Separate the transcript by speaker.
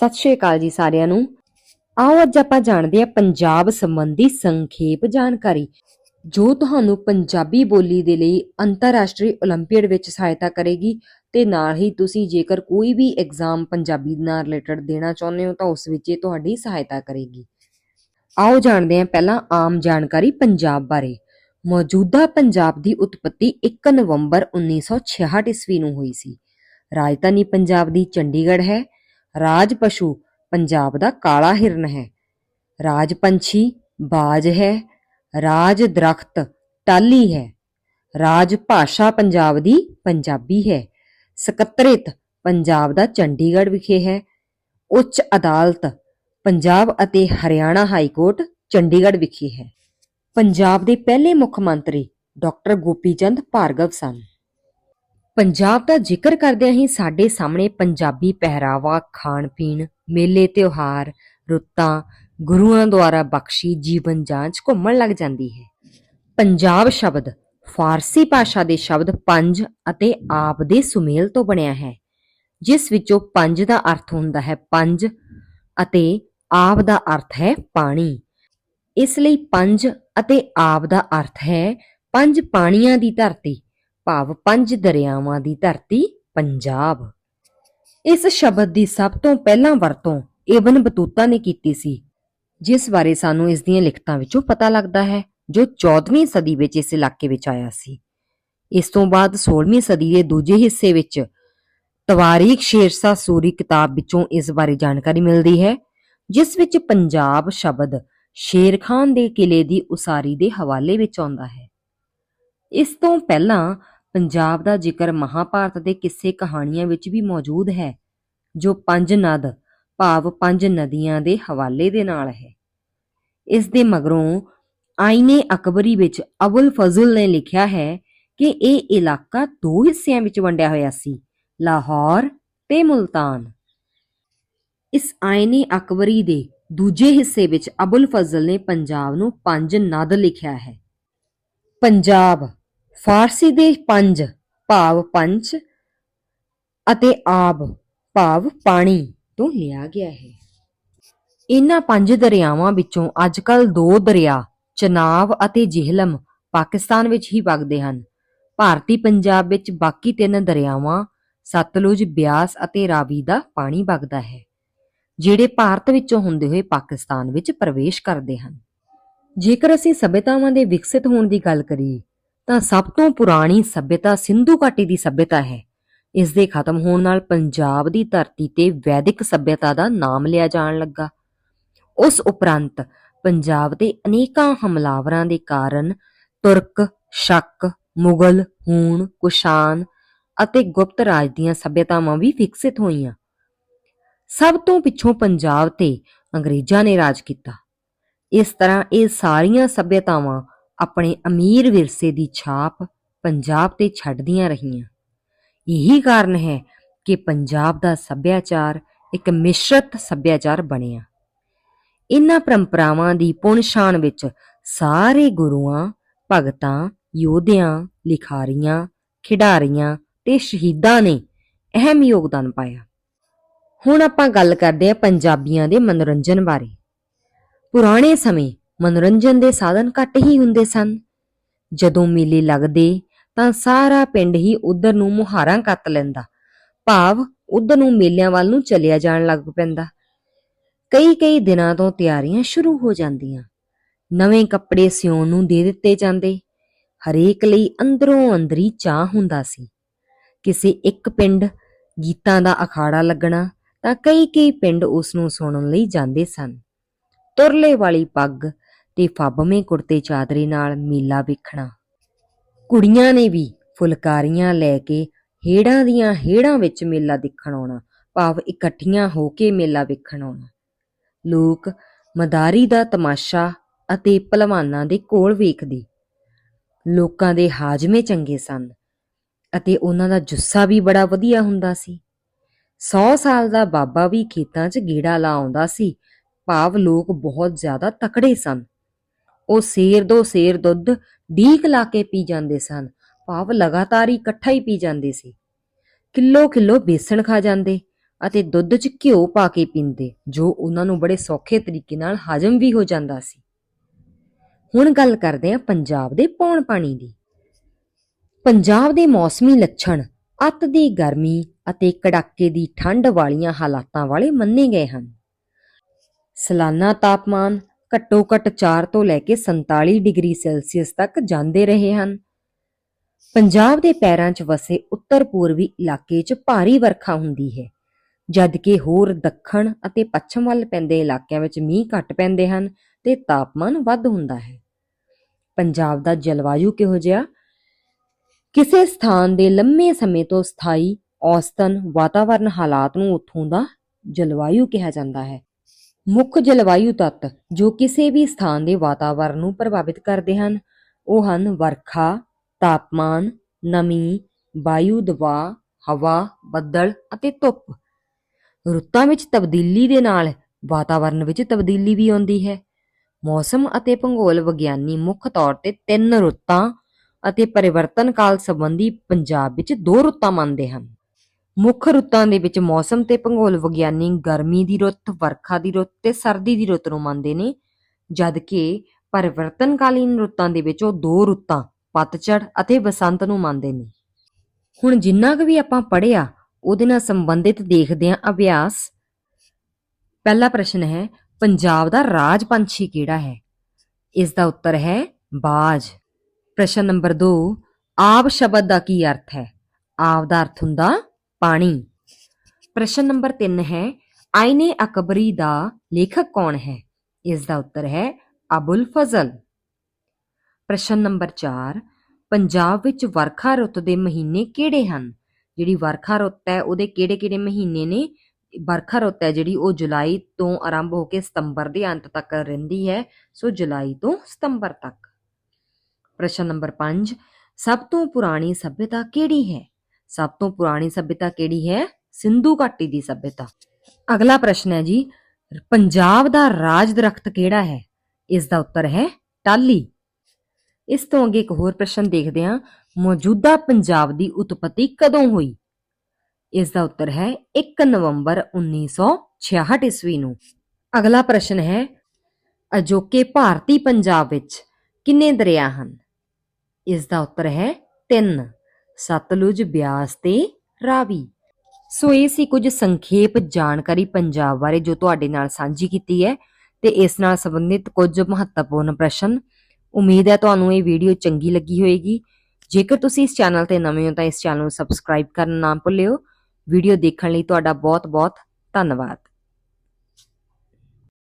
Speaker 1: ਸਤਿ ਸ਼੍ਰੀ ਅਕਾਲ ਜੀ ਸਾਰਿਆਂ ਨੂੰ ਆਓ ਅੱਜ ਆਪਾਂ ਜਾਣਦੇ ਹਾਂ ਪੰਜਾਬ ਸੰਬੰਧੀ ਸੰਖੇਪ ਜਾਣਕਾਰੀ ਜੋ ਤੁਹਾਨੂੰ ਪੰਜਾਬੀ ਬੋਲੀ ਦੇ ਲਈ ਅੰਤਰਰਾਸ਼ਟਰੀ 올림픽 ਵਿੱਚ ਸਹਾਇਤਾ ਕਰੇਗੀ ਤੇ ਨਾਲ ਹੀ ਤੁਸੀਂ ਜੇਕਰ ਕੋਈ ਵੀ ਐਗਜ਼ਾਮ ਪੰਜਾਬੀ ਨਾਲ ਰਿਲੇਟਡ ਦੇਣਾ ਚਾਹੁੰਦੇ ਹੋ ਤਾਂ ਉਸ ਵਿੱਚ ਇਹ ਤੁਹਾਡੀ ਸਹਾਇਤਾ ਕਰੇਗੀ ਆਓ ਜਾਣਦੇ ਹਾਂ ਪਹਿਲਾਂ ਆਮ ਜਾਣਕਾਰੀ ਪੰਜਾਬ ਬਾਰੇ ਮੌਜੂਦਾ ਪੰਜਾਬ ਦੀ ਉਤਪਤੀ 1 ਨਵੰਬਰ 1966 ਈਸਵੀ ਨੂੰ ਹੋਈ ਸੀ ਰਾਜਧਾਨੀ ਪੰਜਾਬ ਦੀ ਚੰਡੀਗੜ੍ਹ ਹੈ ਰਾਜ ਪਸ਼ੂ, ਪੰਜਾਬ ਦਾ ਕਾਲਾ ਹਿਰਨ ਹੈ। ਰਾਜ ਪੰਛੀ, ਬਾਜ ਹੈ। ਰਾਜ ਦਰਖਤ, ਟਾਲੀ ਹੈ। ਰਾਜ ਭਾਸ਼ਾ ਪੰਜਾਬ ਦੀ ਪੰਜਾਬੀ ਹੈ। ਸਕੱਤਰੇਤ, ਪੰਜਾਬ ਦਾ ਚੰਡੀਗੜ੍ਹ ਵਿਖੇ ਹੈ। ਉੱਚ ਅਦਾਲਤ, ਪੰਜਾਬ ਅਤੇ ਹਰਿਆਣਾ ਹਾਈ ਕੋਰਟ, ਚੰਡੀਗੜ੍ਹ ਵਿਖੇ ਹੈ। ਪੰਜਾਬ ਦੇ ਪਹਿਲੇ ਮੁੱਖ ਮੰਤਰੀ ਡਾਕਟਰ ਗੋਪੀ ਚੰਦ ਭਾਰਗਵ ਸਨ। ਪੰਜਾਬ ਦਾ ਜ਼ਿਕਰ ਕਰਦਿਆਂ ਹੀ ਸਾਡੇ ਸਾਹਮਣੇ ਪੰਜਾਬੀ ਪਹਿਰਾਵਾ ਖਾਣ ਪੀਣ ਮੇਲੇ, ਤਿਉਹਾਰ, ਰੁੱਤਾਂ, ਗੁਰੂਆਂ ਦੁਆਰਾ ਬਖਸ਼ੀ ਜੀਵਨ ਜਾਂਚ ਘੁੰਮਣ ਲੱਗ ਜਾਂਦੀ ਹੈ। ਪੰਜਾਬ ਸ਼ਬਦ ਫਾਰਸੀ ਭਾਸ਼ਾ ਦੇ ਸ਼ਬਦ ਪੰਜ ਅਤੇ ਆਪ ਦੇ ਸੁਮੇਲ ਤੋਂ ਬਣਿਆ ਹੈ, ਜਿਸ ਵਿੱਚੋਂ ਪੰਜ ਦਾ ਅਰਥ ਹੁੰਦਾ ਹੈ ਪੰਜ ਅਤੇ ਆਪ ਦਾ ਅਰਥ ਹੈ ਪਾਣੀ। ਇਸ ਲਈ ਪੰਜ ਅਤੇ ਆਪ ਦਾ ਅਰਥ ਹੈ ਪੰਜ ਪਾਣੀਆਂ ਦੀ ਧਰਤੀ। ਭਾਵ ਪੰਜ ਦਰਿਆਵਾਂ ਦੀ ਧਰਤੀ ਪੰਜਾਬ। ਇਸ ਸ਼ਬਦ ਦੀ ਸਭ ਤੋਂ ਪਹਿਲਾਂ ਵਰਤੋਂ ਇਬਨ ਬਤੂਤਾ ਨੇ ਕੀਤੀ ਸੀ, ਜਿਸ ਬਾਰੇ ਸਾਨੂੰ ਇਸ ਦੀਆਂ ਲਿਖਤਾਂ ਵਿੱਚੋਂ ਪਤਾ ਲੱਗਦਾ ਹੈ, ਜੋ 14ਵੀਂ ਸਦੀ ਵਿੱਚ ਇਸ ਇਲਾਕੇ ਵਿੱਚ ਆਇਆ ਸੀ। ਇਸ ਤੋਂ ਬਾਅਦ 16ਵੀਂ ਸਦੀ ਦੇ ਦੂਜੇ ਹਿੱਸੇ ਵਿੱਚ ਤਵਾਰੀਖ ਸ਼ੇਰਸ਼ਾਹ ਸੂਰੀ ਕਿਤਾਬ ਵਿੱਚੋਂ ਇਸ ਬਾਰੇ ਜਾਣਕਾਰੀ ਮਿਲਦੀ ਹੈ, ਜਿਸ ਵਿੱਚ ਪੰਜਾਬ ਸ਼ਬਦ ਸ਼ੇਰ ਖਾਨ ਦੇ ਕਿਲੇ ਦੀ ਉਸਾਰੀ ਦੇ ਹਵਾਲੇ ਵਿੱਚ ਆਉਂਦਾ ਹੈ। ਇਸ ਤੋਂ ਪਹਿਲਾਂ ਪੰਜਾਬ ਦਾ ਜ਼ਿਕਰ ਮਹਾਭਾਰਤ ਦੇ ਕਿੱਸੇ ਕਹਾਣੀਆਂ ਵਿੱਚ ਵੀ ਮੌਜੂਦ ਹੈ, ਜੋ ਪੰਜ ਨਦ, ਭਾਵ ਪੰਜ ਨਦੀਆਂ ਦੇ ਹਵਾਲੇ ਦੇ ਨਾਲ ਹੈ। ਇਸ ਦੇ ਮਗਰੋਂ ਆਇਨੇ ਅਕਬਰੀ ਵਿੱਚ ਅਬੁਲ ਫਜ਼ਲ ਨੇ ਲਿਖਿਆ ਹੈ ਕਿ ਇਹ ਇਲਾਕਾ ਦੋ ਹਿੱਸਿਆਂ ਵਿੱਚ ਵੰਡਿਆ ਹੋਇਆ ਸੀ, ਲਾਹੌਰ ਤੇ ਮੁਲਤਾਨ। ਇਸ ਆਇਨੇ ਅਕਬਰੀ ਦੇ ਦੂਜੇ ਹਿੱਸੇ ਵਿੱਚ ਅਬੁਲ ਫਜ਼ਲ ਨੇ ਪੰਜਾਬ ਨੂੰ ਪੰਜ ਨਦ ਲਿਖਿਆ ਹੈ। ਪੰਜਾਬ ਫਾਰਸੀ ਦੇ ਪੰਜ ਭਾਵ ਪੰਚ ਅਤੇ ਆਬ ਭਾਵ ਪਾਣੀ ਤੋਂ ਲਿਆ ਗਿਆ ਹੈ। ਇਹਨਾਂ ਪੰਜ ਦਰਿਆਵਾਂ ਵਿੱਚੋਂ ਅੱਜਕੱਲ ਦੋ ਦਰਿਆ ਚਨਾਬ ਅਤੇ ਜਿਹਲਮ ਪਾਕਿਸਤਾਨ ਵਿੱਚ ਹੀ ਵਗਦੇ ਹਨ। ਭਾਰਤੀ ਪੰਜਾਬ ਵਿੱਚ ਬਾਕੀ ਤਿੰਨ ਦਰਿਆਵਾਂ ਸਤਲੁਜ, ਬਿਆਸ ਅਤੇ ਰਾਵੀ ਦਾ ਪਾਣੀ ਵਗਦਾ ਹੈ, ਜਿਹੜੇ ਭਾਰਤ ਵਿੱਚੋਂ ਹੁੰਦੇ ਹੋਏ ਪਾਕਿਸਤਾਨ ਵਿੱਚ ਪ੍ਰਵੇਸ਼ ਕਰਦੇ ਹਨ। ਜੇਕਰ ਅਸੀਂ ਸਭਿਅਤਾਵਾਂ ਦੇ ਵਿਕਸਿਤ ਹੋਣ ਦੀ ਗੱਲ ਕਰੀਏ ਤਾਂ ਸਭ ਤੋਂ ਪੁਰਾਣੀ ਸੱਭਿਅਤਾ ਸਿੰਧੂ ਘਾਟੀ ਦੀ ਸਭਿਅਤਾ ਹੈ। ਇਸ ਦੇ ਖਤਮ ਹੋਣ ਨਾਲ ਪੰਜਾਬ ਦੀ ਧਰਤੀ ਤੇ ਵੈਦਿਕ ਸਭਿਅਤਾ ਦਾ ਨਾਮ ਲਿਆ ਜਾਣ ਲੱਗਾ। ਉਸ ਉਪਰੰਤ ਪੰਜਾਬ ਦੇ ਅਨੇਕਾਂ ਹਮਲਾਵਰਾਂ ਦੇ ਕਾਰਨ ਤੁਰਕ, ਸ਼ੱਕ, ਮੁਗਲ, ਹੂਣ, ਕੁਸ਼ਾਨ ਅਤੇ ਗੁਪਤ ਰਾਜ ਦੀਆਂ ਸੱਭਿਅਤਾਵਾਂ ਵੀ ਵਿਕਸਿਤ ਹੋਈਆਂ। ਸਭ ਤੋਂ ਪਿੱਛੋਂ ਪੰਜਾਬ ਤੇ ਅੰਗਰੇਜ਼ਾਂ ਨੇ ਰਾਜ ਕੀਤਾ। ਇਸ ਤਰ੍ਹਾਂ ਇਹ ਸਾਰੀਆਂ ਸਭਿਅਤਾਵਾਂ ਆਪਣੇ ਅਮੀਰ ਵਿਰਸੇ ਦੀ ਛਾਪ ਪੰਜਾਬ ਤੇ ਛੱਡਦੀਆਂ ਰਹੀਆਂ। ਇਹੀ ਕਾਰਨ ਹੈ ਕਿ ਪੰਜਾਬ ਦਾ ਸੱਭਿਆਚਾਰ ਇੱਕ ਮਿਸ਼ਰਤ ਸੱਭਿਆਚਾਰ ਬਣਿਆ। ਇਨ੍ਹਾਂ ਪਰੰਪਰਾਵਾਂ ਦੀ ਪੁਣਛਾਣ ਵਿੱਚ ਸਾਰੇ ਗੁਰੂਆਂ, ਭਗਤਾਂ, ਯੋਧਿਆਂ, ਲਿਖਾਰੀਆਂ, ਖਿਡਾਰੀਆਂ ਤੇ ਸ਼ਹੀਦਾਂ ਨੇ ਅਹਿਮ ਯੋਗਦਾਨ ਪਾਇਆ। ਹੁਣ ਆਪਾਂ ਗੱਲ ਕਰਦੇ ਹਾਂ ਪੰਜਾਬੀਆਂ ਦੇ ਮਨੋਰੰਜਨ ਬਾਰੇ। ਪੁਰਾਣੇ ਸਮੇਂ ਮਨੋਰੰਜਨ ਦੇ ਸਾਧਨ ਘੱਟ ਹੀ ਹੁੰਦੇ ਸਨ। ਜਦੋਂ ਮੇਲੇ ਲੱਗਦੇ, ਤਾਂ ਸਾਰਾ ਪਿੰਡ ਹੀ ਉਧਰ ਨੂੰ ਮੁਹਾਰਾਂ ਕੱਤ ਲੈਂਦਾ। ਭਾਵ ਉਧਰ ਨੂੰ ਮੇਲਿਆਂ ਵੱਲ ਨੂੰ ਚਲਿਆ ਜਾਣ ਲੱਗ ਪੈਂਦਾ। ਕਈ ਕਈ ਦਿਨਾਂ ਤੋਂ ਤਿਆਰੀਆਂ ਸ਼ੁਰੂ ਹੋ ਜਾਂਦੀਆਂ। ਨਵੇਂ ਕੱਪੜੇ ਸਿਉਣ ਨੂੰ ਦੇ ਦਿੱਤੇ ਜਾਂਦੇ। ਹਰੇਕ ਲਈ ਅੰਦਰੋਂ ਅੰਦਰੀ ਚਾਹ ਹੁੰਦਾ ਸੀ। ਕਿਸੇ ਇੱਕ ਪਿੰਡ ਗੀਤਾਂ ਦਾ ਅਖਾੜਾ ਲੱਗਣਾ, ਤਾਂ ਕਈ ਕਈ ਪਿੰਡ ਉਸ ਨੂੰ ਸੁਣਨ ਲਈ ਜਾਂਦੇ ਸਨ। ਤੁਰਲੇ ਵਾਲੀ ਪੱਗ ਤੇ ਫੱਬਵੇਂ ਕੁੜਤੇ ਚਾਦਰੇ ਨਾਲ ਮੇਲਾ ਵੇਖਣਾ। ਕੁੜੀਆਂ ਨੇ ਵੀ ਫੁਲਕਾਰੀਆਂ ਲੈ ਕੇ ਹੇੜਾਂ ਦੀਆਂ ਹੇੜਾਂ ਵਿੱਚ ਮੇਲਾ ਦੇਖਣ ਆਉਣਾ, ਭਾਵ ਇਕੱਠੀਆਂ ਹੋ ਕੇ ਮੇਲਾ ਵੇਖਣ ਆਉਣਾ। ਲੋਕ ਮਦਾਰੀ ਦਾ ਤਮਾਸ਼ਾ ਅਤੇ ਪਹਿਲਵਾਨਾਂ ਦੇ ਕੋਲ ਵੇਖਦੇ। ਲੋਕਾਂ ਦੇ ਹਾਜਮੇ ਚੰਗੇ ਸਨ ਅਤੇ ਉਹਨਾਂ ਦਾ ਜੁੱਸਾ ਵੀ ਬੜਾ ਵਧੀਆ ਹੁੰਦਾ ਸੀ। 100 ਸਾਲ ਦਾ ਬਾਬਾ ਵੀ ਖੇਤਾਂ 'ਚ ਗੇੜਾ ਲਾ ਆਉਂਦਾ ਸੀ, ਭਾਵ ਲੋਕ ਬਹੁਤ ਜ਼ਿਆਦਾ ਤਕੜੇ ਸਨ। ਉਹ ਸੇਰ ਦੋ ਸੇਰ ਦੁੱਧ ਢੀਕ ਲਾ ਕੇ ਪੀ ਜਾਂਦੇ ਸਨ। ਭਾਵ ਲਗਾਤਾਰ ਹੀ ਇਕੱਠਾ ਹੀ ਪੀ ਜਾਂਦੇ ਸੀ। ਕਿਲੋ ਕਿਲੋ ਬੇਸਣ ਖਾ ਜਾਂਦੇ ਅਤੇ ਦੁੱਧ 'ਚ ਘਿਓ ਪਾ ਕੇ ਪੀਂਦੇ, ਜੋ ਉਹਨਾਂ ਨੂੰ ਬੜੇ ਸੌਖੇ ਤਰੀਕੇ ਨਾਲ ਹਜਮ ਵੀ ਹੋ ਜਾਂਦਾ ਸੀ। ਹੁਣ ਗੱਲ ਕਰਦੇ ਹਾਂ ਪੰਜਾਬ ਦੇ ਪੌਣ ਪਾਣੀ ਦੀ। ਪੰਜਾਬ ਦੇ ਮੌਸਮੀ ਲੱਛਣ ਅੱਤ ਦੀ ਗਰਮੀ ਅਤੇ ਕੜਾਕੇ ਦੀ ਠੰਡ ਵਾਲੀਆਂ ਹਾਲਾਤਾਂ ਵਾਲੇ ਮੰਨੇ ਗਏ ਹਨ। ਸਾਲਾਨਾ ਤਾਪਮਾਨ ਘੱਟੋ ਘੱਟ 4 ਤੋਂ ਲੈ ਕੇ 47 ਡਿਗਰੀ ਸੈਲਸੀਅਸ ਤੱਕ ਜਾਂਦੇ ਰਹੇ ਹਨ। ਪੰਜਾਬ ਦੇ ਪੈਰਾਂ 'ਚ ਵਸੇ ਉੱਤਰ ਪੂਰਬੀ ਇਲਾਕੇ 'ਚ ਭਾਰੀ ਵਰਖਾ ਹੁੰਦੀ ਹੈ ਜਦਕਿ ਹੋਰ ਦੱਖਣ ਅਤੇ ਪੱਛਮ ਵੱਲ ਪੈਂਦੇ ਇਲਾਕਿਆਂ ਵਿੱਚ ਮੀਂਹ ਘੱਟ ਪੈਂਦੇ ਹਨ ਤੇ ਤਾਪਮਾਨ ਵੱਧ ਹੁੰਦਾ ਹੈ। ਪੰਜਾਬ ਦਾ ਜਲਵਾਯੂ ਕਿਹੋ ਜਿਹਾ? ਕਿਸੇ ਸਥਾਨ ਦੇ ਲੰਮੇ ਸਮੇਂ ਤੋਂ ਸਥਾਈ ਔਸਤਨ ਵਾਤਾਵਰਣ ਹਾਲਾਤ ਨੂੰ ਉੱਥੋਂ ਦਾ ਜਲਵਾਯੂ ਕਿਹਾ ਜਾਂਦਾ ਹੈ। ਮੁੱਖ ਜਲਵਾਯੂ ਤੱਤ ਜੋ ਕਿਸੇ ਵੀ ਸਥਾਨ ਦੇ ਵਾਤਾਵਰਣ ਨੂੰ ਪ੍ਰਭਾਵਿਤ ਕਰਦੇ ਹਨ, ਉਹ ਹਨ ਵਰਖਾ, ਤਾਪਮਾਨ, ਨਮੀ, ਵਾਯੂ ਦਬਾਅ, ਹਵਾ, ਬੱਦਲ ਅਤੇ ਧੁੱਪ। ਰੁੱਤਾਂ ਵਿੱਚ ਤਬਦੀਲੀ ਦੇ ਨਾਲ ਵਾਤਾਵਰਣ ਵਿੱਚ ਤਬਦੀਲੀ ਵੀ ਆਉਂਦੀ ਹੈ। ਮੌਸਮ ਅਤੇ ਭੂਗੋਲ ਵਿਗਿਆਨੀ ਮੁੱਖ ਤੌਰ ਤੇ ਤਿੰਨ ਰੁੱਤਾਂ ਅਤੇ ਪਰਿਵਰਤਨ ਕਾਲ ਸੰਬੰਧੀ ਪੰਜਾਬ ਵਿੱਚ ਦੋ ਰੁੱਤਾਂ ਮੰਨਦੇ ਹਨ। ਮੁੱਖ ਰੁੱਤਾਂ ਦੇ ਵਿੱਚ ਮੌਸਮ ਤੇ ਭੂਗੋਲ ਵਿਗਿਆਨੀ ਗਰਮੀ ਦੀ ਰੁੱਤ, ਵਰਖਾ ਦੀ ਰੁੱਤ ਤੇ ਸਰਦੀ ਦੀ ਰੁੱਤ ਨੂੰ ਮੰਨਦੇ ਨੇ ਜਦਕਿ ਪਰਿਵਰਤਨਕਾਲੀਨ ਰੁੱਤਾਂ ਦੇ ਵਿੱਚ ਉਹ ਦੋ ਰੁੱਤਾਂ ਪਤਝੜ ਅਤੇ ਬਸੰਤ ਨੂੰ ਮੰਨਦੇ ਨੇ। ਹੁਣ ਜਿੰਨਾ ਕੁ ਵੀ ਆਪਾਂ ਪੜ੍ਹਿਆ ਉਹਦੇ ਨਾਲ ਸੰਬੰਧਿਤ ਦੇਖਦੇ ਹਾਂ ਅਭਿਆਸ। ਪਹਿਲਾ ਪ੍ਰਸ਼ਨ ਹੈ ਪੰਜਾਬ ਦਾ ਰਾਜ ਪੰਛੀ ਕਿਹੜਾ ਹੈ? ਇਸ ਦਾ ਉੱਤਰ ਹੈ ਬਾਜ। ਪ੍ਰਸ਼ਨ ਨੰਬਰ 2 ਆਪ ਸ਼ਬਦ ਦਾ ਕੀ ਅਰਥ ਹੈ? ਆਪ ਦਾ ਅਰਥ ਹੁੰਦਾ ਪਾਣੀ। ਪ੍ਰਸ਼ਨ ਨੰਬਰ 3 ਹੈ, ਆਇਨੇ ਅਕਬਰੀ ਦਾ ਲੇਖਕ ਕੌਣ ਹੈ? ਇਸ ਦਾ ਉੱਤਰ ਹੈ, ਅਬੁਲ ਫਜ਼ਲ। ਪ੍ਰਸ਼ਨ ਨੰਬਰ 4 ਪੰਜਾਬ ਵਿੱਚ ਵਰਖਾ ਰੁੱਤ ਦੇ ਮਹੀਨੇ ਕਿਹੜੇ ਹਨ? ਜਿਹੜੀ ਵਰਖਾ ਰੁੱਤ ਹੈ, ਉਹਦੇ ਕਿਹੜੇ-ਕਿਹੜੇ ਮਹੀਨੇ ਨੇ? ਵਰਖਾ ਰੁੱਤ ਹੈ ਜਿਹੜੀ ਉਹ ਜੁਲਾਈ ਤੋਂ ਆਰੰਭ ਹੋ ਕੇ ਸਤੰਬਰ ਦੇ ਅੰਤ ਤੱਕ ਰਹਿੰਦੀ ਹੈ, ਸੋ ਜੁਲਾਈ ਤੋਂ ਸਤੰਬਰ ਤੱਕ। ਪ੍ਰਸ਼ਨ ਨੰਬਰ 5 ਸਭ ਤੋਂ ਪੁਰਾਣੀ ਸਭਿਅਤਾ ਕਿਹੜੀ ਹੈ? ਸਭ ਤੋਂ ਪੁਰਾਣੀ ਸਭਿਅਤਾ ਕਿਹੜੀ ਹੈ? ਸਿੰਧੂ ਘਾਟੀ ਦੀ ਸਭਿਅਤਾ। ਅਗਲਾ ਪ੍ਰਸ਼ਨ ਹੈ ਜੀ, ਪੰਜਾਬ ਦਾ ਰਾਜ ਦਰਖਤ ਕਿਹੜਾ ਹੈ? ਇਸ ਦਾ ਉੱਤਰ ਹੈ ਟਾਲੀ ਇਸ ਤੋਂ ਅੱਗੇ ਇੱਕ ਹੋਰ ਪ੍ਰਸ਼ਨ ਦੇਖਦੇ ਹਾਂ, ਮੌਜੂਦਾ ਪੰਜਾਬ ਦੀ ਉਤਪਤੀ ਕਦੋਂ ਹੋਈ? ਇਸ ਦਾ ਉੱਤਰ ਹੈ 1 ਨਵੰਬਰ 1966 ਈਸਵੀ ਨੂੰ। ਅਗਲਾ ਪ੍ਰਸ਼ਨ ਹੈ, ਅਜੋਕੇ ਭਾਰਤੀ ਪੰਜਾਬ ਵਿੱਚ ਕਿੰਨੇ ਦਰਿਆ ਹਨ? ਇਸ ਦਾ ਉੱਤਰ ਹੈ 3 ਸਤਲੁਜ ਬਿਆਸ ਤੇ ਰਾਵੀ। ਸੋ ਇਹ ਸੀ ਕੁਝ ਸੰਖੇਪ ਜਾਣਕਾਰੀ ਪੰਜਾਬ ਬਾਰੇ ਜੋ ਤੁਹਾਡੇ ਨਾਲ ਸਾਂਝੀ ਕੀਤੀ ਹੈ ਤੇ ਇਸ ਨਾਲ ਸੰਬੰਧਿਤ ਕੁਝ ਮਹੱਤਵਪੂਰਨ ਪ੍ਰਸ਼ਨ। ਉਮੀਦ ਹੈ ਤੁਹਾਨੂੰ ਇਹ ਵੀਡੀਓ ਚੰਗੀ ਲੱਗੀ ਹੋਵੇਗੀ ਜੇਕਰ ਤੁਸੀਂ ਇਸ ਚੈਨਲ ਤੇ ਨਵੇਂ ਹੋ ਤਾਂ ਇਸ ਚੈਨਲ ਨੂੰ ਸਬਸਕ੍ਰਾਈਬ ਕਰਨਾ ਨਾ ਭੁੱਲਿਓ। ਵੀਡੀਓ ਦੇਖਣ ਲਈ ਤੁਹਾਡਾ ਬਹੁਤ-ਬਹੁਤ ਧੰਨਵਾਦ।